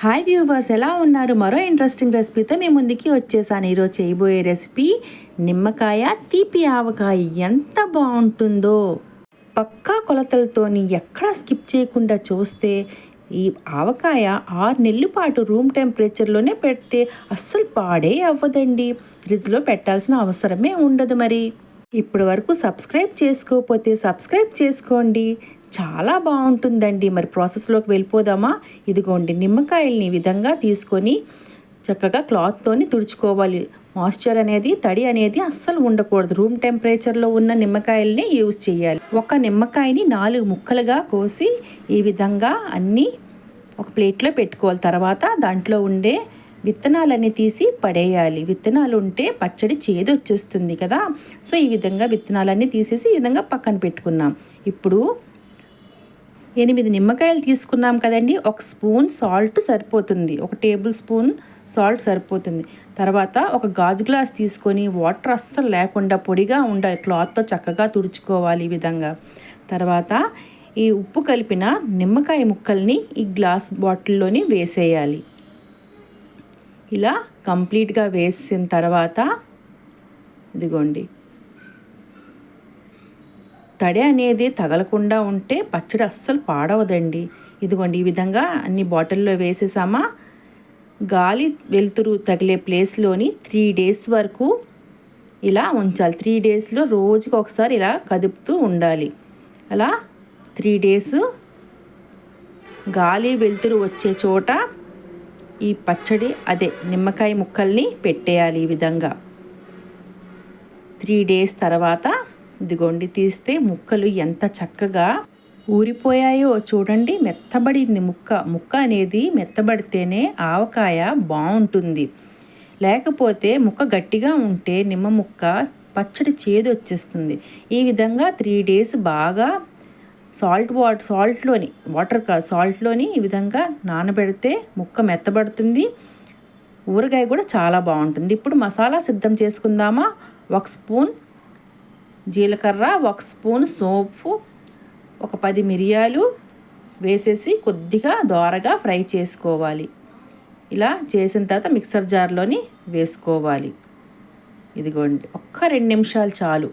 Hi viewers ఎలా ఉన్నారు? మరో ఇంట్రెస్టింగ్ రెసిపీతో మీ ముందుకి వచ్చేసాను. ఈరోజు చేయబోయే రెసిపీ నిమ్మకాయ తీపి ఆవకాయ ఎంత బాగుంటుందో. పక్కా కొలతలతోని ఎక్కడా స్కిప్ చేయకుండా చూస్తే ఈ ఆవకాయ ఆరు నెలల పాటు రూమ్ టెంపరేచర్లోనే పెడితే అస్సలు పాడే అవ్వదండి. ఫ్రిడ్జ్లో పెట్టాల్సిన అవసరమే ఉండదు మరి. ఇప్పటి వరకు సబ్స్క్రైబ్ చేసుకోకపోతే సబ్స్క్రైబ్ చేసుకోండి. చాలా బాగుంటుందండి. మరి ప్రాసెస్లోకి వెళ్ళిపోదామా? ఇదిగోండి నిమ్మకాయల్ని విధంగా తీసుకొని చక్కగా క్లాత్తోని తుడుచుకోవాలి. మాయిశ్చర్ అనేది తడి అనేది అస్సలు ఉండకూడదు. రూమ్ టెంపరేచర్లో ఉన్న నిమ్మకాయల్ని యూజ్ చేయాలి. ఒక నిమ్మకాయని నాలుగు ముక్కలుగా కోసి ఈ విధంగా అన్నీ ఒక ప్లేట్లో పెట్టుకోవాలి. తర్వాత దాంట్లో ఉండే విత్తనాలన్నీ తీసి పడేయాలి. విత్తనాలు ఉంటే పచ్చడి చేదు వచ్చేస్తుంది కదా. సో ఈ విధంగా విత్తనాలన్నీ తీసేసి ఈ విధంగా పక్కన పెట్టుకున్నాం. ఇప్పుడు ఎనిమిది నిమ్మకాయలు తీసుకున్నాం కదండి. ఒక స్పూన్ సాల్ట్ సరిపోతుంది. ఒక టేబుల్ స్పూన్ సాల్ట్ సరిపోతుంది. తర్వాత ఒక గాజు గ్లాస్ తీసుకొని వాటర్ అస్సలు లేకుండా పొడిగా ఉండాలి క్లాత్తో చక్కగా తుడుచుకోవాలి ఈ విధంగా. తర్వాత ఈ ఉప్పు కలిపిన నిమ్మకాయ ముక్కల్ని ఈ గ్లాస్ బాటిల్లోని వేసేయాలి. ఇలా కంప్లీట్గా వేసిన తర్వాత ఇదిగోండి. తడి అనేది తగలకుండా ఉంటే పచ్చడి అస్సలు పాడవదండి. ఇదిగోండి ఈ విధంగా అన్ని బాటిల్లో వేసేసామా? గాలి వెలుతురు తగిలే ప్లేస్లోని త్రీ డేస్ వరకు ఇలా ఉంచాలి. త్రీ డేస్లో రోజుకి ఒకసారి ఇలా కదుపుతూ ఉండాలి. అలా త్రీ డేస్ గాలి వెలుతురు వచ్చే చోట ఈ పచ్చడి అదే నిమ్మకాయ ముక్కల్ని పెట్టేయాలి ఈ విధంగా. త్రీ డేస్ తర్వాత ఇదిగోండి తీస్తే ముక్కలు ఎంత చక్కగా ఊరిపోయాయో చూడండి. మెత్తబడింది ముక్క. ముక్క అనేది మెత్తబడితేనే ఆవకాయ బాగుంటుంది. లేకపోతే ముక్క గట్టిగా ఉంటే నిమ్మ ముక్క పచ్చడి చేదు వచ్చేస్తుంది ఈ విధంగా త్రీ డేస్ బాగా సాల్ట్ వాటర్ సాల్ట్లోని వాటర్ కాదు సాల్ట్లోని ఈ విధంగా నానబెడితే ముక్క మెత్తబడుతుంది. ఊరగాయ కూడా చాలా బాగుంటుంది. ఇప్పుడు మసాలా సిద్ధం చేసుకుందామా? ఒక స్పూన్ జీలకర్ర ఒక స్పూన్ సోపు ఒక పది మిరియాలు వేసేసి కొద్దిగా దోరగా ఫ్రై చేసుకోవాలి. ఇలా చేసిన తర్వాత మిక్సర్ జార్లోని వేసుకోవాలి. ఇదిగోండి ఒక్క రెండు నిమిషాలు చాలు.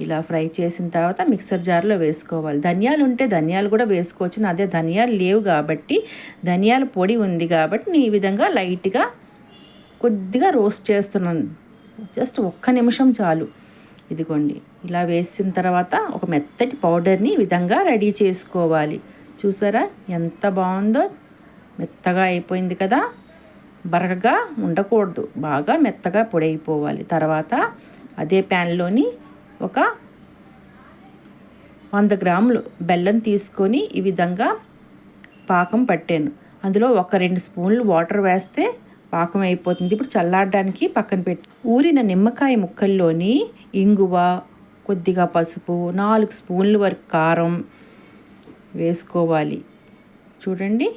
ఇలా ఫ్రై చేసిన తర్వాత మిక్సర్ జార్లో వేసుకోవాలి. ధనియాలు ఉంటే ధనియాలు కూడా వేసుకోవచ్చు. అదే ధనియాలు లేవు కాబట్టి ధనియాల పొడి ఉంది కాబట్టి నేను ఈ విధంగా లైట్గా కొద్దిగా రోస్ట్ చేస్తున్నాను. జస్ట్ ఒక్క నిమిషం చాలు. ఇదిగోండి ఇలా వేసిన తర్వాత ఒక మెత్తటి పౌడర్ని ఈ విధంగా రెడీ చేసుకోవాలి. చూసారా ఎంత బాగుందో? మెత్తగా అయిపోయింది కదా? బరకగా ఉండకూడదు బాగా మెత్తగా పొడైపోవాలి. తర్వాత అదే ప్యాన్లోని ఒక వంద గ్రాములు బెల్లం తీసుకొని ఈ విధంగా పాకం పట్టాను. అందులో ఒక రెండు స్పూన్లు వాటర్ వేస్తే పాకం అయిపోతుంది. ఇప్పుడు చల్లారడానికి పక్కన పెట్టి ఊరిన నిమ్మకాయ ముక్కల్లోని ఇంగువ కొద్దిగా పసుపు నాలుగు స్పూన్ల వరకు కారం వేసుకోవాలి. చూడండి.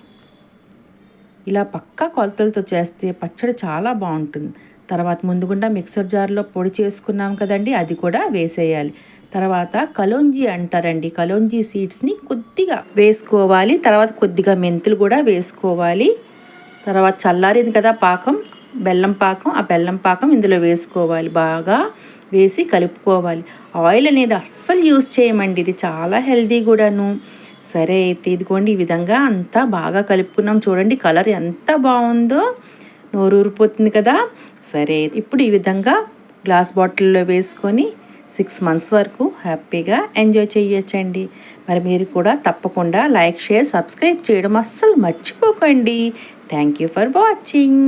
ఇలా పక్కా కొలతలతో చేస్తే పచ్చడి చాలా బాగుంటుంది. తర్వాత ముందుగుండా మిక్సర్ జార్లో పొడి చేసుకున్నాం కదండి అది కూడా వేసేయాలి. తర్వాత కలోంజీ అంటారండి కలోంజీ సీడ్స్ని కొద్దిగా వేసుకోవాలి. తర్వాత కొద్దిగా మెంతులు కూడా వేసుకోవాలి. తర్వాత చల్లారింది కదా పాకం బెల్లం పాకం. ఆ బెల్లం పాకం ఇందులో వేసుకోవాలి. బాగా వేసి కలుపుకోవాలి. ఆయిల్ అనేది అస్సలు యూస్ చేయమండి. ఇది చాలా హెల్దీ కూడాను. సరే అయితే ఇదిగోండి ఈ విధంగా అంతా బాగా కలుపుకున్నాం. చూడండి కలర్ ఎంత బాగుందో. నోరూరిపోతుంది కదా. సరే ఇప్పుడు ఈ విధంగా గ్లాస్ బాటిల్లో వేసుకొని సిక్స్ మంత్స్ వరకు హ్యాపీగా ఎంజాయ్ చేయొచ్చండి మరి మీరు కూడా తప్పకుండా లైక్ షేర్ సబ్స్క్రైబ్ చేయడం అస్సలు మర్చిపోకండి. Thank you for watching.